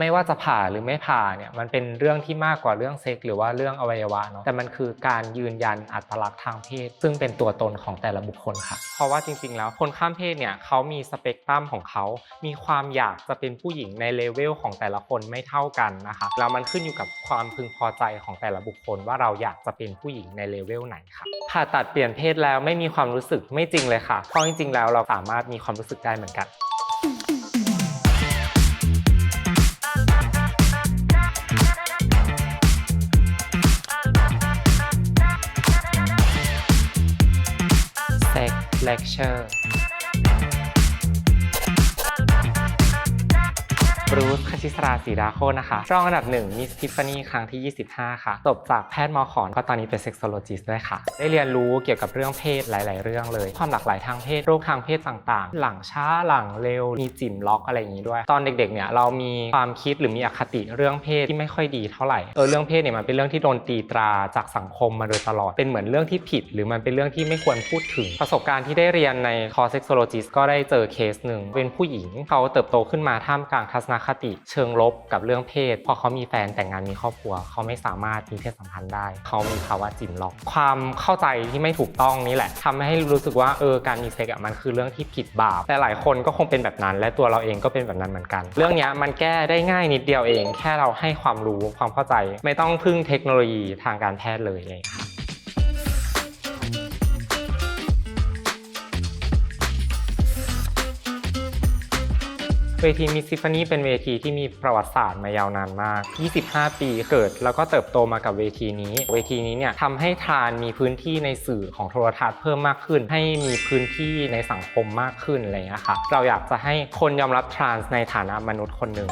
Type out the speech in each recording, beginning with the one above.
ไม่ว่าจะผ่าหรือไม่ผ่าเนี่ยมันเป็นเรื่องที่มากกว่าเรื่องเซ็กหรือว่าเรื่องอวัยวะเนาะแต่มันคือการยืนยันอัตลักษณ์ทางเพศ ซึ่งเป็นตัวตนของแต่ละบุคคลค่ะเพราะว่าจริง ๆ แล้วคนข้ามเพศเนี่ยเขามีสเปกตรัมของเขา มีความอยากจะเป็นผู้หญิงในเลเวลของแต่ละคนไม่เท่ากันนะคะแล้วมันขึ้นอยู่กับความพึงพอใจของแต่ละบุคคล ว่าเราอยากจะเป็นผู้หญิงในเลเวลไหนค่ะผ่าตัดเปลี่ยนเพศแล้วไม่มีความรู้สึกไม่จริงเลยค่ะเพราะจริงๆแล้วเราสามารถมีความรู้สึกได้เหมือนกัน Lecture รู้คชิสราศรีดาโคนะคะรองอันดับหนึ่งมิสทิฟฟานี่ครั้งที่ 25 ค่ะจบจากแพทย์มอขอนก็ตอนนี้เป็นเซ็กโซโลจิสต์ด้วยค่ะ ได้เรียนรู้เกี่ยวกับเรื่องเพศหลาย ๆ เรื่องเลย ความหลากหลายทางเพศโรคทางเพศต่าง ๆ หลังช้าหลังเร็วมีจิ่มล็อกอะไรอย่างนี้ด้วย ตอนเด็ก ๆ เนี่ยเรามีความคิดหรือมีอคติเรื่องเพศที่ไม่ค่อยดีเท่าไหร่เออเรื่องเพศเนี่ยมันเป็นเรื่องที่โดนตีตราจากสังคมมาโดยตลอดเป็นเหมือนเรื่องที่ผิด หรือมันเป็นเรื่องที่ไม่ควรพูดถึง ประสบการณ์ที่ได้เรียนในคอร์สเซ็กโซโลจิสก็ได้เจอเคสหนึ่งเป็นผู้หญิงเขาเติบโตขึ้นมาท่ามกลางทัศนคติเชิงลบกับเรื่องเพศ พอเขามีแฟนแต่งงานมีครอบครัว เขาไม่สามารถมีเพศสัมพันธ์ได้ เขามีภาวะจิ่มล็อก ความเข้าใจที่ไม่ถูกต้องนี่แหละทำให้รู้สึกว่าเออการมีเซ็กอะมันคือเรื่องที่ผิดบาปแต่หลายคนก็คงเป็นแบบนั้น และตัวเราเองก็เป็นแบบนั้นเหมือนกัน เรื่องนี้มันแก้ได้ง่ายนิดเดียวเอง แค่เราให้ความรู้ความเข้าใจ ไม่ต้องพึ่งเทคโนโลยีทางการแพทย์เลยเลยค่ะ เวทีมิสซิฟานีเป็นเวทีที่มีประวัติศาสตร์มายาวนานมาก 25 ปีเกิดแล้วก็เติบโตมากับเวทีนี้ เวทีนี้เนี่ยทำให้ทานมีพื้นที่ในสื่อของโทรทัศน์เพิ่มมากขึ้น ให้มีพื้นที่ในสังคมมากขึ้นอะไรอย่างเงี้ยค่ะ เราอยากจะให้คนยอมรับทรานส์ในฐานะมนุษย์คนหนึ่ง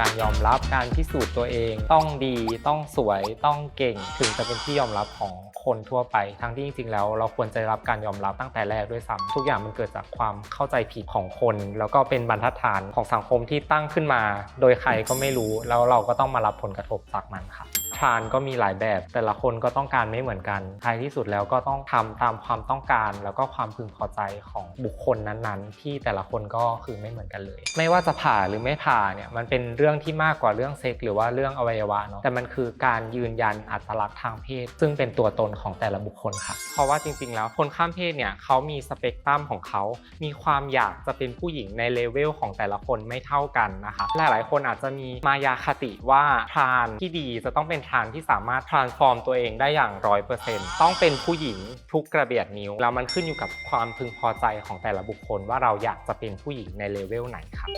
การยอมรับการพิสูจน์ตัวเอง ต้องดีต้องสวยต้องเก่ง ถึงจะเป็นที่ยอมรับของคนทั่วไป ทั้งที่จริงๆแล้ว เราควรจะรับการยอมรับตั้งแต่แรกด้วยซ้ำทุกอย่างมันเกิดจากความเข้าใจผิดของคน แล้วก็เป็นบรรทัดฐานของสังคมที่ตั้งขึ้นมา โดยใครก็ไม่รู้แล้วเราก็ต้องมารับผลกระทบจากมันค่ะ ทรานก็มีหลายแบบ แต่ละคนก็ต้องการไม่เหมือนกันท้ายที่สุดแล้วก็ต้องทำตามความต้องการ แล้วก็ความพึงพอใจของบุคคลนั้นๆ ที่แต่ละคนก็คือไม่เหมือนกันเลย ไม่ว่าจะผ่าหรือไม่ผ่าเนี่ยมันเป็นเรื่องที่มากกว่าเรื่องเซ็กหรือว่าเรื่องอวัยวะเนาะแต่มันคือการยืนยันอัตลักษณ์ทางเพศ ซึ่งเป็นตัวตนของแต่ละบุคคลค่ะ เพราะว่าจริงๆ แล้วคนข้ามเพศเนี่ยเขามีสเปกตรัมของเขา มีความอยากจะเป็นผู้หญิงในเลเวลของแต่ละคนไม่เท่ากันนะคะ หลายๆ คนอาจจะมีมายาคติว่าทรานที่ดีจะต้องเป็นทางที่สามารถ transform ตัวเองได้อย่างร้อยเปอร์เซ็นต์ต้องเป็นผู้หญิงทุกกระเบียดนิ้ว แล้วมันขึ้นอยู่กับความพึงพอใจของแต่ละบุคคลว่าเราอยากจะเป็นผู้หญิงในเลเวลไหนครับ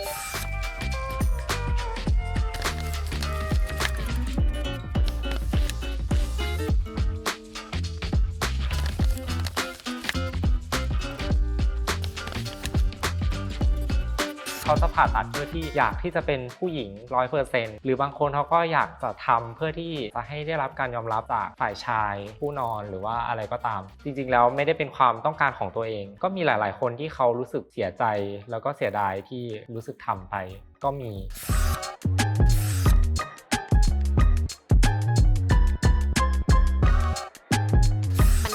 เขาจะผ่าตัดเพื่อที่อยากที่จะเป็นผู้หญิงร้อยเปอร์เซ็นต์หรือบางคนเขาก็อยากจะทำเพื่อที่จะให้ได้รับการยอมรับจากฝ่ายชาย ผู้นอนหรือว่าอะไรก็ตาม จริง ๆ แล้วไม่ได้เป็นความต้องการของตัวเอง ก็มีหลาย ๆ คนที่เขารู้สึกเสียใจ แล้วก็เสียดายที่รู้สึกทำไปก็มี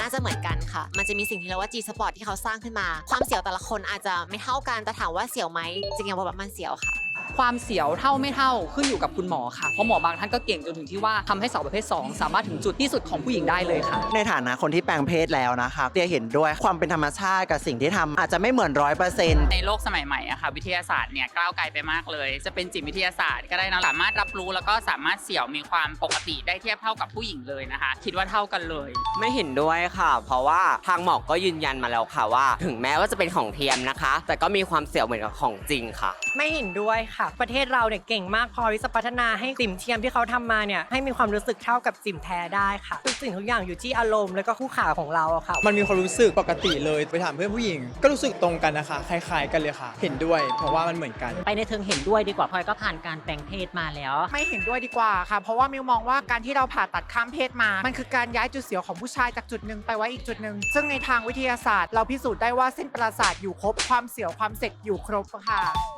น่าจะเหมือนกันค่ะ มันจะมีสิ่งที่เรียกว่า G-Sport ที่เขาสร้างขึ้นมา ความเสียวแต่ละคนอาจจะไม่เท่ากันแต่ถามว่าเสียวไหมจริงๆว่าแบบมันเสียวค่ะ ความเสียวเท่าไม่เท่าขึ้นอยู่กับคุณหมอค่ะ เพราะหมอบางท่านก็เก่งจนถึงที่ว่าทำให้สาวประเภท 2 สามารถถึงจุดที่สุดของผู้หญิงได้เลยค่ะ ในฐานะคนที่แปลงเพศแล้วนะคะเตียเห็นด้วยความเป็นธรรมชาติกับสิ่งที่ทำอาจจะไม่เหมือนร้อยเปอร์เซ็นต์ในโลกสมัยใหม่อะค่ะวิทยาศาสตร์เนี่ยก้าวไกลไปมากเลย จะเป็นจิตวิทยาศาสตร์ก็ได้นะสามารถรับรู้แล้วก็สามารถเสี่ยวมีความปกติได้เทียบเท่ากับผู้หญิงเลยนะคะ คิดว่าเท่ากันเลย ไม่เห็นด้วยค่ะ เพราะว่าทางหมอก็ยืนยันมาแล้วค่ะว่า ถึงแม้ว่าจะเป็นของเทียมนะคะ แต่ก็มีความเสี่ยวเหมือนกับของจริงค่ะ ไม่เห็นด้วยค่ะประเทศเราเนี่ยเก่งมากพอที่จะพัฒนาให้สิมเทียมที่เขาทำมาเนี่ยให้มีความรู้สึกเท่ากับสิมแท้ได้ค่ะทุกสิ่งทุกอย่างอยู่ที่อารมณ์แล้วก็คู่ขาของเราอะค่ะ มันมีความรู้สึกปกติเลยไปถามเพื่อนผู้หญิง ก็รู้สึกตรงกันนะคะคล้ายๆ กันเลยค่ะ เห็นด้วย เพราะว่ามันเหมือนกัน ไปในเทิงเห็นด้วยดีกว่าพลอยก็ผ่านการแปลงเพศมาแล้ว ไม่เห็นด้วยดีกว่าค่ะ เพราะว่ามิวมองว่าการที่เราผ่าตัดข้ามเพศมา มันคือการย้ายจุดเสียวของผู้ชายจากจุดหนึ่งไปไว้อีกจุดหนึ่งซึ่งในทางวิทยาศาสตร์ เราพิสูจน์ได้ว่าเส้นประสาทอยู่ครบความเสียวความเสร็จอยู่ครบค่ะ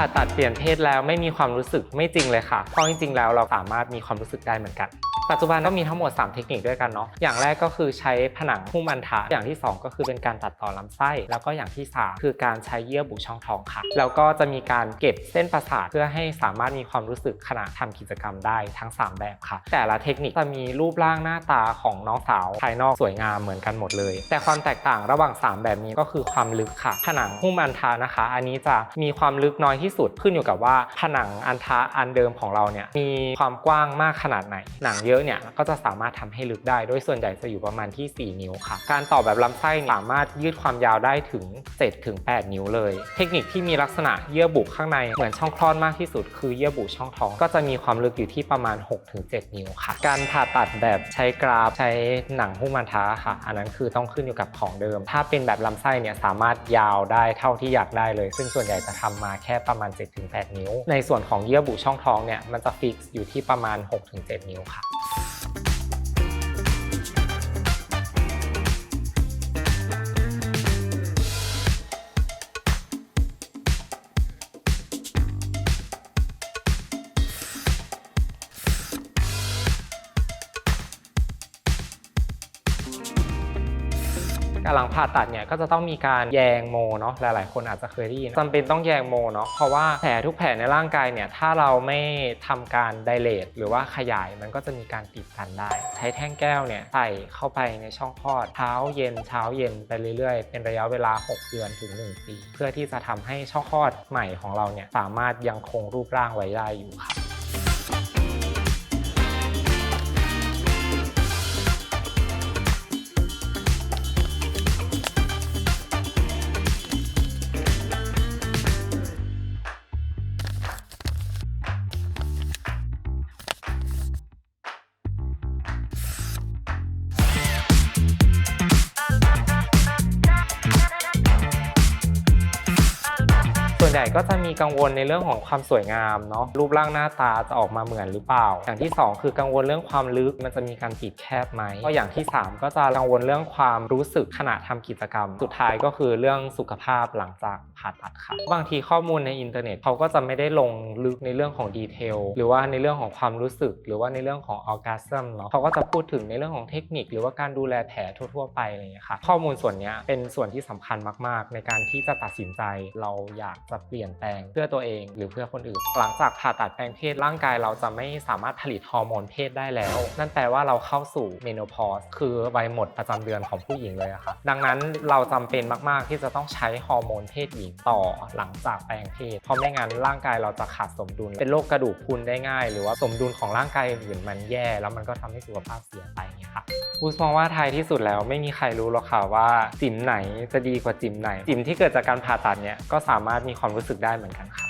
ผ่าตัดเปลี่ยนเพศแล้วไม่มีความรู้สึกไม่จริงเลยค่ะเพราะจริงๆแล้วเราสามารถมีความรู้สึกได้เหมือนกัน ปัจจุบันก็มีทั้งหมด 3 เทคนิคด้วยกันเนาะอย่างแรกก็คือใช้ผนังหุ้มอันทะอย่างที่ 2 ก็คือเป็นการตัดต่อลำไส้ แล้วก็อย่างที่ 3 คือการใช้เยื่อบุช่องท้องค่ะ แล้วก็จะมีการเก็บเส้นประสาทเพื่อให้สามารถมีความรู้สึกขณะทำกิจกรรมได้ทั้ง 3 แบบค่ะ แต่ละเทคนิคจะมีรูปร่างหน้าตาของน้องสาวภายนอกสวยงามเหมือนกันหมดเลย แต่ความแตกต่างระหว่าง 3 แบบนี้ก็คือความลึกค่ะ ผนังหุ้มอันทะนะคะ อันนี้จะมีความลึกน้อยที่สุดขึ้นอยู่กับว่า ผนังอันทะอันเดิมของเราเนี่ยมีความกว้างมากขนาดไหนหนังเยอะเนี่ยก็จะสามารถทำให้ลึกได้ โดยส่วนใหญ่จะอยู่ประมาณที่ 4 นิ้วค่ะ การต่อแบบลำไส้สามารถยืดความยาวได้ถึง7-8นิ้วเลย เทคนิคที่มีลักษณะเยื่อบุข้างในเหมือนช่องคลอดมากที่สุด คือเยื่อบุช่องท้อง ก็จะมีความลึกอยู่ที่ประมาณ 6-7 นิ้วค่ะ การผ่าตัดแบบใช้กราฟใช้หนังหุ้มมันทะค่ะ อันนั้นคือต้องขึ้นอยู่กับของเดิม ถ้าเป็นแบบลำไส้เนี่ยสามารถยาวได้เท่าที่อยากได้เลย ซึ่งส่วนใหญ่จะทำมาแค่ประมาณ 7-8 นิ้ว ในส่วนของเยื่อบุช่องท้องเนี่ยมันจะฟิกซ์อยู่ที่ประมาณ 6-7 นิ้วค่ะ หลังผ่าตัดเนี่ยก็จะต้องมีการแยงโมเนาะหลาย ๆ คนอาจจะเคยได้ยินจำเป็นต้องแยงโมเนาะเพราะว่าแผลทุกแผลในร่างกายเนี่ยถ้าเราไม่ทำการไดเลตหรือว่าขยายมันก็จะมีการติดกันได้ ใช้แท่งแก้วเนี่ยใส่เข้าไปในช่องคลอดเช้าเย็นเช้าเย็นไปเรื่อย ๆ เป็นระยะเวลา 6 เดือนถึง 1 ปี เพื่อที่จะทำให้ช่องคลอดใหม่ของเราเนี่ยสามารถยังคงรูปร่างไว้ได้อยู่ค่ะส่ หญ่ก็จะมีกังวลในเรื่องของความสวยงามเนาะรูปร่างหน้าตาจะออกมาเหมือนหรือเปล่า อย่างที่ 2 คือกังวลเรื่องความลึกมันจะมีการปิดแคบไหมก็อย่างที่ 3 ก็จะกังวลเรื่องความรู้สึกขณะทำกิจกรรม สุดท้ายก็คือเรื่องสุขภาพหลังจากผ่าตัดค่ะบางทีข้อมูลในอินเทอร์เน็ตเขาก็จะไม่ได้ลงลึกในเรื่องของดีเทลหรือว่าในเรื่องของความรู้สึก หรือว่าในเรื่องของออ g ก s ซึมเนาะเขาก็จะพูดถึงในเรื่องของเทคนิค หรือว่าการดูแลแผลทั่ว ๆ ไปอะไรอย่างเงี้ยค่ะข้อมูลส่วนนี้เป็นส่วนที่สำคัญมาก ๆ ในการที่จะตัดสินใจเราอยากจะเปลี่ยนแปลงเพื่อตัวเองหรือเพื่อคนอื่น หลังจากผ่าตัดแปลงเพศร่างกายเราจะไม่สามารถผลิตฮอร์โมนเพศได้แล้ว นั่นแปลว่าเราเข้าสู่เมโนพอสคือวัยหมดประจำเดือนของผู้หญิงเลยอะค่ะดังนั้นเราจำเป็นมาก ๆ ที่จะต้องใช้ฮอร์โมนเพศหญิงต่อหลังจากแปลงเพศ เพราะไม่งั้นร่างกายเราจะขาดสมดุล เป็นโรคกระดูกพรุนได้ง่าย หรือว่าสมดุลของร่างกายอื่นมันแย่ แล้วมันก็ทำให้สุขภาพเสียไป ค่ะบูสมองว่าท้ายที่สุดแล้วไม่มีใครรู้หรอกค่ะว่าจิ๋มไหนจะดีกว่าจิ๋มไหนจิ๋มที่เกิดจากการผ่าตัดเนี่ยก็สามารถมีความรู้สึกได้เหมือนกันค่ะ